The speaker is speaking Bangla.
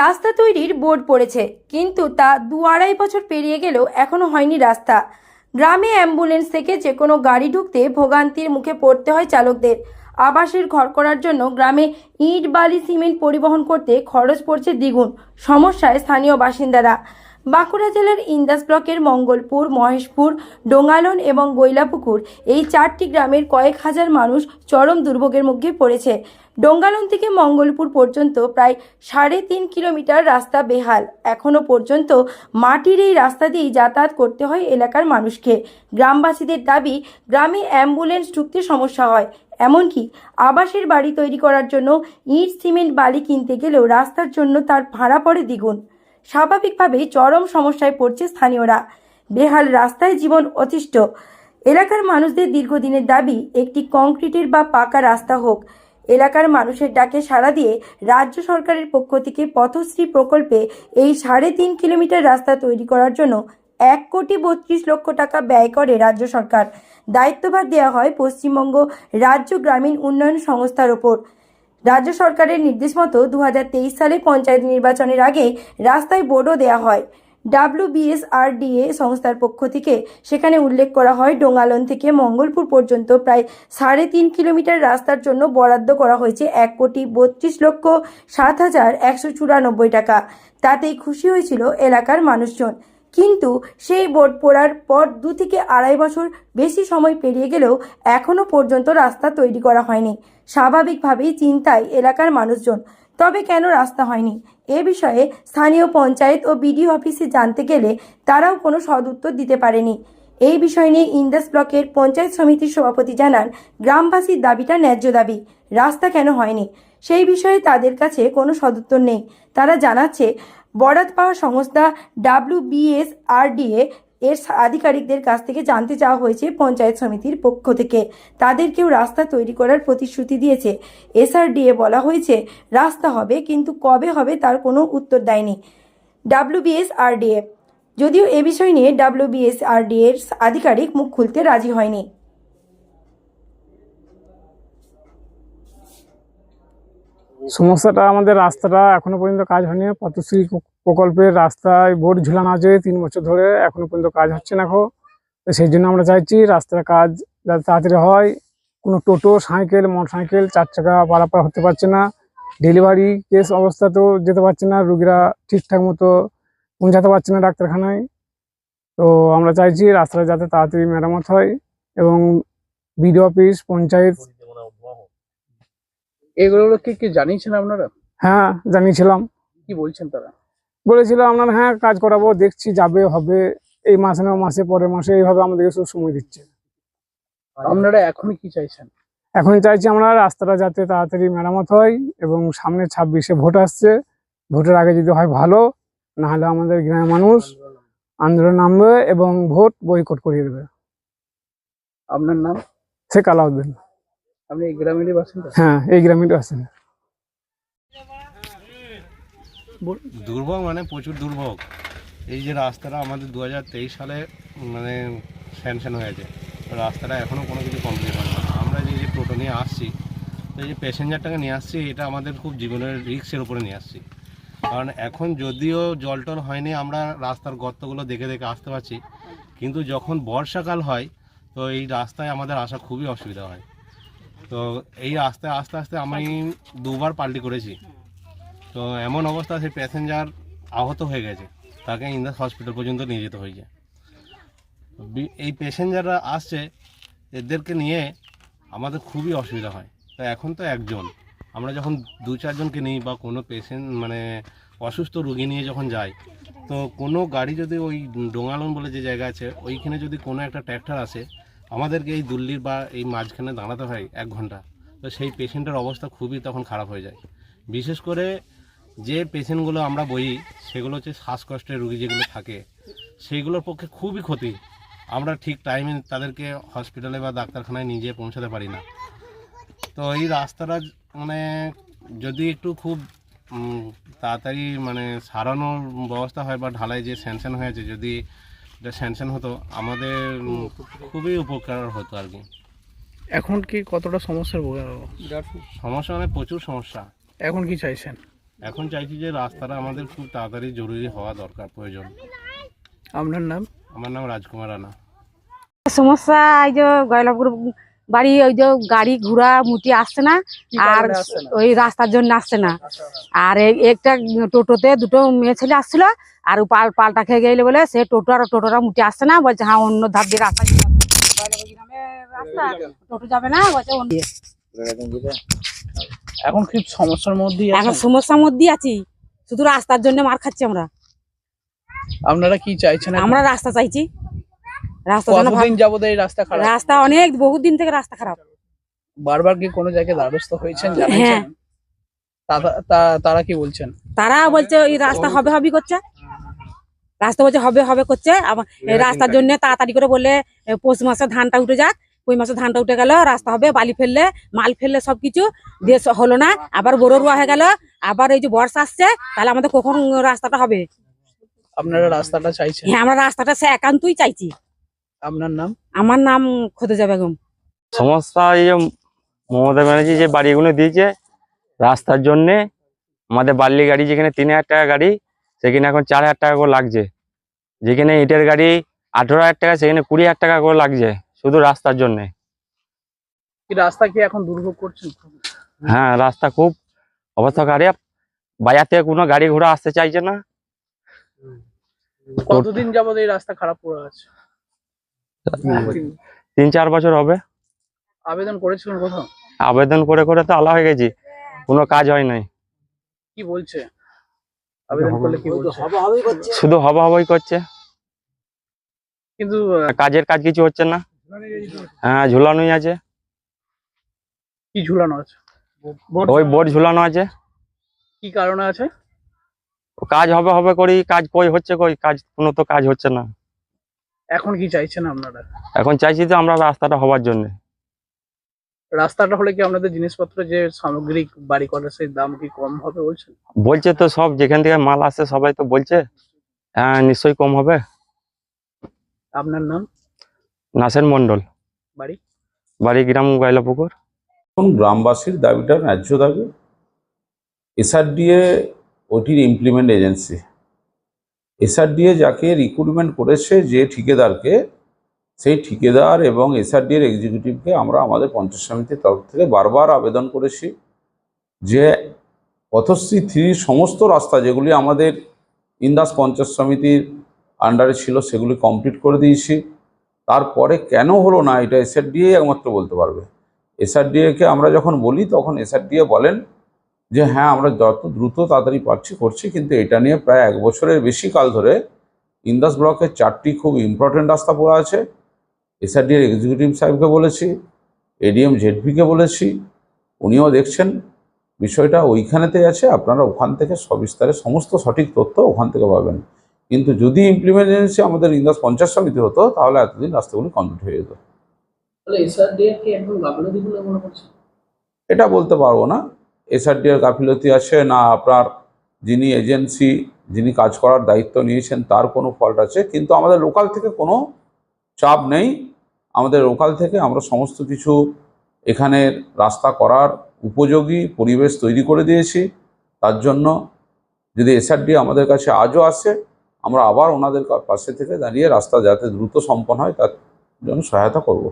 রাস্তা তৈরির বোর্ড পড়েছে, কিন্তু তা দু আড়াই বছর পেরিয়ে গেলেও এখনও হয়নি রাস্তা। গ্রামে অ্যাম্বুলেন্স থেকে যে কোনো গাড়ি ঢুকতে ভোগান্তির মুখে পড়তে হয় চালকদের। আবাসের ঘর করার জন্য গ্রামে ইট, বালি, সিমেন্ট পরিবহন করতে খরচ পড়ছে দ্বিগুণ, সমস্যায় স্থানীয় বাসিন্দারা। বাঁকুড়া জেলার ইন্দাস ব্লকের মঙ্গলপুর, মহেশপুর ডোঙ্গালন এবং গৈলাপুকুর এই চারটি গ্রামের কয়েক হাজার মানুষ চরম দুর্ভোগের মুখে পড়েছে। ডোঙ্গালন থেকে মঙ্গলপুর পর্যন্ত প্রায় সাড়ে তিন কিলোমিটার রাস্তা বেহাল। এখনও পর্যন্ত মাটির এই রাস্তা দিয়েই যাতায়াত করতে হয় এলাকার মানুষকে। গ্রামবাসীদের দাবি, গ্রামে অ্যাম্বুলেন্স ঢুকতে সমস্যা হয়। এমনকি আবাসের বাড়ি তৈরি করার জন্য ইট, সিমেন্ট, বালি কিনতে গেলেও রাস্তার জন্য তার ভাড়া পড়ে দ্বিগুণ। স্বাভাবিকভাবেই চরম সমস্যায় পড়ছে স্থানীয়রা। বেহাল রাস্তায় জীবন অতিষ্ঠ। এলাকার মানুষদের দীর্ঘদিনের দাবি, একটি কংক্রিটের বা পাকা রাস্তা হোক। এলাকার মানুষের ডাকে সাড়া দিয়ে রাজ্য সরকারের পক্ষ থেকে পথশ্রী প্রকল্পে এই সাড়ে তিন কিলোমিটার রাস্তা তৈরি করার জন্য এক কোটি বত্রিশ লক্ষ টাকা ব্যয় করে রাজ্য সরকার। দায়িত্বভার দেওয়া হয় পশ্চিমবঙ্গ রাজ্য গ্রামীণ উন্নয়ন সংস্থার ওপর। রাজ্য সরকারের নির্দেশ মতো দু হাজার তেইশ সালে পঞ্চায়েত নির্বাচনের আগে রাস্তায় বোর্ডও দেওয়া হয়। ডাব্লিউবিএসআরডিএ সংস্থার পক্ষ থেকে সেখানে উল্লেখ করা হয়, ডোঙ্গালন থেকে মঙ্গলপুর পর্যন্ত প্রায় সাড়ে তিন কিলোমিটার রাস্তার জন্য বরাদ্দ করা হয়েছে এক কোটি বত্রিশ লক্ষ সাত হাজার একশো চুরানব্বই টাকা। তাতেই খুশি হয়েছিল এলাকার মানুষজন। কিন্তু সেই বোর্ড পড়ার পর দু থেকে আড়াই বছর বেশি সময় পেরিয়ে গেলেও এখনও পর্যন্ত রাস্তা তৈরি করা হয়নি। স্বাভাবিকভাবেই চিন্তায় এলাকার মানুষজন। তবে কেন রাস্তা হয়নি? এ বিষয়ে স্থানীয় পঞ্চায়েত ও বিডিও অফিসে জানতে গেলে তারাও কোনো সদুত্তর দিতে পারেনি। এই বিষয় নিয়ে ইন্দাস ব্লকের পঞ্চায়েত সমিতির সভাপতি জানান, গ্রামবাসীর দাবিটা ন্যায্য দাবি। রাস্তা কেন হয়নি? সেই বিষয়ে তাদের কাছে কোনো সদুত্তর নেই। তারা জানাচ্ছে বরাদ পাওয়া সংস্থা ডাব্লিউবিএসআরডিএ এর আধিকারিকদের কাছ থেকে জানতে চাওয়া হয়েছে পঞ্চায়েত সমিতির পক্ষ থেকে। তাদেরকেও রাস্তা তৈরি করার প্রতিশ্রুতি দিয়েছে। এসআরডিএ বলা হয়েছে, রাস্তা হবে কিন্তু কবে হবে তার কোনো উত্তর দেয়নি। ডাব্লিউবিএসআরডিএ যদিও এ বিষয় নিয়ে ডাব্লিউবিএসআরডিএর এর আধিকারিক মুখ খুলতে রাজি হয়নি। সমস্যাটা আমাদের রাস্তাটা এখনও পর্যন্ত কাজ হয়নি। পথশ্রী প্রকল্পের রাস্তায় বোর্ড ঝুলানো আছে তিন বছর ধরে, এখনও পর্যন্ত কাজ হচ্ছে না এখন তো সেই জন্য আমরা চাইছি রাস্তার কাজ যাতে তাড়াতাড়ি হয়। কোনো টোটো, সাইকেল মোটর সাইকেল চার চাকা পারাপার হতে পারছে না। ডেলিভারি কেস অবস্থাতেও যেতে পারছে না, রুগীরা ঠিকঠাক মতো পৌঁছাতে পারছে না ডাক্তারখানায়। তো আমরা চাইছি রাস্তাটা যাতে তাড়াতাড়ি মেরামত হয় এবং বিডিও অফিস, পঞ্চায়েত এগুলো কি কি জানিয়েছেন আপনারা? হ্যাঁ জানিয়েছিলাম। কি বলছেন তারা? বলেছিল আপনার হ্যাঁ কাজ করাবো দেখছি যাবে হবে। এই মাসে না মাসে পরের মাসে এইভাবে আমাদেরকে সব সময় দিচ্ছে। আপনারা এখনই কি চাইছেন? এখন চাইছি আমরা রাস্তাটা যাতে তাড়াতাড়ি মেরামত হয় এবং সামনে ছাব্বিশে ভোট আসছে। ভোটের আগে যদি হয় ভালো না হলে আমাদের গ্রামের মানুষ আন্দোলন নামবে এবং ভোট বয়কট করিয়ে দেবে। আপনার নাম? শেখ আলাউদ্দিন। আপনি এই গ্রামেরই বাসিন্দা? হ্যাঁ এই গ্রামের আছেন দুর্ভোগ মানে প্রচুর দুর্ভোগ। এই যে রাস্তাটা আমাদের দু হাজার তেইশ সালে মানে স্যাংশন হয়েছে। রাস্তাটা এখনও কোনো কিছু কমপ্লিট হয়নি। আমরা যে যে টোটো নিয়ে আসছি তো এই যে প্যাসেঞ্জারটাকে নিয়ে আসছি এটা আমাদের খুব জীবনের রিক্সের উপরে নিয়ে আসছি। কারণ এখন যদিও জল টল হয়নি আমরা রাস্তার গর্তগুলো দেখে দেখে আসতে পারছি। কিন্তু যখন বর্ষাকাল হয় তো এই রাস্তায় আমাদের আসা খুবই অসুবিধা হয়। তো এই আস্তে আস্তে আস্তে আমি দুবার পাল্টি করেছি। তো এমন অবস্থা, সেই প্যাসেঞ্জার আহত হয়ে গেছে। তাকে ইন্দাস হসপিটাল পর্যন্ত নিয়ে যেতে হয়েছে। এই প্যাসেঞ্জাররা আসছে, এদেরকে নিয়ে আমাদের খুবই অসুবিধা হয়। তো এখন তো একজন। আমরা যখন দু, চারজনকে নিই বা কোনো পেশেন্ট মানে অসুস্থ রুগী নিয়ে যখন যাই, তো কোনো গাড়ি যদি ওই ডোঙালন বলে যে জায়গা আছে, ওইখানে যদি কোনো একটা ট্র্যাক্টর আসে আমাদেরকে এই দুল্লির বা এই মাঝখানে দাঁড়াতে হয় এক ঘণ্টা। তো সেই পেশেন্টের অবস্থা খুবই তখন খারাপ হয়ে যায়। বিশেষ করে যে পেশেন্টগুলো আমরা বই সেগুলো হচ্ছে শ্বাসকষ্টের রুগী যেগুলো থাকে, সেইগুলোর পক্ষে খুবই ক্ষতি। আমরা ঠিক টাইমে তাদেরকে হসপিটালে বা ডাক্তারখানায় নিয়ে যেয়ে পৌঁছাতে পারি না। তো এই রাস্তাটা মানে যদি একটু খুব তাড়াতাড়ি মানে সারানোর ব্যবস্থা হয় বা ঢালাই যে স্যাংশন হয়েছে যদি এটা স্যাংশন হতো আমাদের খুবই উপকার হতো আর কি। এখন কি কতটা সমস্যার সমস্যা মানে প্রচুর সমস্যা। এখন কি চাইছেন? এখন চাইছি যে রাস্তাটা আমাদের খুব তাড়াতাড়ি জরুরি হওয়া দরকার প্রয়োজন। আপনার নাম? আমার নাম রাজকুমার রানা। সমস্যা এই যে গয়লাপুর বাড়ি ওই যে গাড়ি ঘোড়া মুটি আসছে না আর? ওই রাস্তার জন্য আসছে না। আর এই- একটা টোটোতে দুটো মেয়ে ছেলে আসছিল আর পাল পাল্টা খেয়ে গেলে বলে সে টোটো আর টোটোটা মুটি আসছে না বলছে হ্যাঁ অন্য ধাপ দিয়ে রাস্তা রাস্তা। টোটো যাবে না বলছে এখন খুব সমস্যার মধ্যেই এখন সমস্যার মধ্যেই আছি। শুধু রাস্তার জন্য মার খাচ্ছি আমরা। আপনারা কি চাইছেন? আমরা রাস্তা চাইছি। রাস্তা কতদিন যাবত এই রাস্তা খারাপ? রাস্তা অনেক বহুত দিন থেকে রাস্তা খারাপ। বারবার কি কোনো জায়গায় দ্বারস্থ হয়েছেন হ্যাঁ। তারা কি বলছেন? তারা বলছে এই রাস্তা হবে হবে করছে। রাস্তা বলছে হবে হবে করছে। রাস্তার জন্য তাড়াতাড়ি করে বললে পৌষ মাসে ধানটা উঠে যাক। ওই মাসে ধানটা উঠে গেল রাস্তা হবে বালি ফেললে মাল ফেললে সবকিছু। দিয়ে হলো না আবার বড় রুয়া হয়ে গেল আবার এই যে বর্ষা আসছে তাহলে আমাদের কখন রাস্তাটা হবে? আপনারা রাস্তাটা চাইছেন? হ্যাঁ আমরা রাস্তাটা সে একান্তই চাইছি। আপনার নাম? আমার নাম খোদেজা বেগম। সমস্যা এই যে মমতা ব্যানার্জি যে বাড়িগুলো দিয়েছে রাস্তার জন্যে আমাদের বার্লি গাড়ি যেখানে তিন হাজার টাকা গাড়ি সেখানে এখন চার হাজার টাকা করে লাগছে। যেখানে ইটের গাড়ি আঠেরো হাজার টাকা সেখানে কুড়ি হাজার টাকা করে লাগছে শুধু রাস্তার জন্যে। কি রাস্তা কি এখন দুর্ভোগ করছেন? হ্যাঁ রাস্তা খুব অবস্থা খারাপ। বাজার থেকে কোনো গাড়ি ঘোড়া আসতে চাইছে না। কতদিন যাবত এই রাস্তা খারাপ পড়ে আছে? তিন চার বছর হবে। আবেদন করেছিলেন কোথাও? আবেদন করে করে তো আলা হয়ে গেছি। কোনো কাজ হয় নাই। কি বলছে? আবেদন করলে কি বলছে? শুধু হবা হবাই করছে। কিন্তু কাজের কাজ কিছু হচ্ছে না। হ্যাঁ ঝুলানোই আছে। কি ঝুলানো আছে? ওই বোর্ড ঝুলানো আছে। কি কারণে আছে? কাজ হবে হবে করি কাজ কই হচ্ছে কই? কাজ কোনো তো কাজ হচ্ছে না। এখন কি চাইছেন আপনারা? এখন চাইছি তো আমরা রাস্তাটা হওয়ার জন্য। রাস্তাটা হলে কি আপনাদের জিনিসপত্র যে সামগ্রিক বাড়ি করার সেই দাম কি কম হবে বলছেন? বলছে তো সব যেখান থেকে মাল আসে সবাই তো বলছে। হ্যাঁ নিশ্চয়ই কম হবে। আপনার নাম? নাসের মন্ডল বাড়ি? বাড়ি গ্রাম গাইলাপুকুর। এখন গ্রামবাসীর দাবিটা ন্যায্য দাবি? এসআরডিএ ওটির ইমপ্লিমেন্ট এজেন্সি এসআরডিএ যাকে রিক্রুটমেন্ট করেছে যে ঠিকাদারকে, সেই ঠিকাদার এবং এসআরডিএর এক্সিকিউটিভকে আমরা আমাদের পঞ্চায়েত সমিতির তরফ থেকে বারবার আবেদন করেছি যে পথশ্রী থ্রির সমস্ত রাস্তা যেগুলি আমাদের ইন্দাস পঞ্চায়েত সমিতির আন্ডারে ছিল সেগুলি কমপ্লিট করে দিয়েছি। তারপরে কেন হলো না? এটা এসআরডিএ একমাত্র বলতে পারবে। এসআরডিএকে আমরা যখন বলি, তখন এসআরডিএ বলেন যে হ্যাঁ আমরা যত দ্রুত তাড়াতাড়ি পারছি করছি কিন্তু এটা নিয়ে প্রায় এক বছরের বেশি কাল ধরে ইন্দাস ব্লকের চারটি খুব ইম্পর্টেন্ট রাস্তা পড়ে আছে। এসআরডিএর এক্সিকিউটিভ সাহেবকে বলেছি এডিএম জেডপিকে বলেছি উনিও দেখছেন। বিষয়টা ওইখানেতেই আছে আপনারা ওখান থেকে সবিস্তারে সমস্ত সঠিক তথ্য ওখান থেকে পাবেন। কিন্তু যদি ইমপ্লিমেন্ট এজেন্সি আমাদের ইন্দাস পঞ্চায়েত সমিতি হতো তাহলে এতদিন রাস্তাগুলি কমপ্লিট হয়ে যেত। মনে এটা বলতে পারব না। এসআরডি এর গাফিলতি আছে? না, আপনার যিনি এজেন্সি, যিনি কাজ করার দায়িত্ব নিয়েছেন, তার কোনো ফল্ট আছে? কিন্তু আমাদের লোকাল থেকে কোনো চাপ নেই। আমাদের লোকাল থেকে আমরা সমস্ত কিছু এখানের রাস্তা করার উপযোগী পরিবেশ তৈরি করে দিয়েছি। তার জন্য যদি এসআরডি আমাদের কাছে আজও আসে, আমরা আবার ওনাদের পাশে থেকে দাঁড়িয়ে রাস্তা যাতে দ্রুত সম্পন্ন হয়, তার জন্য সহায়তা করব।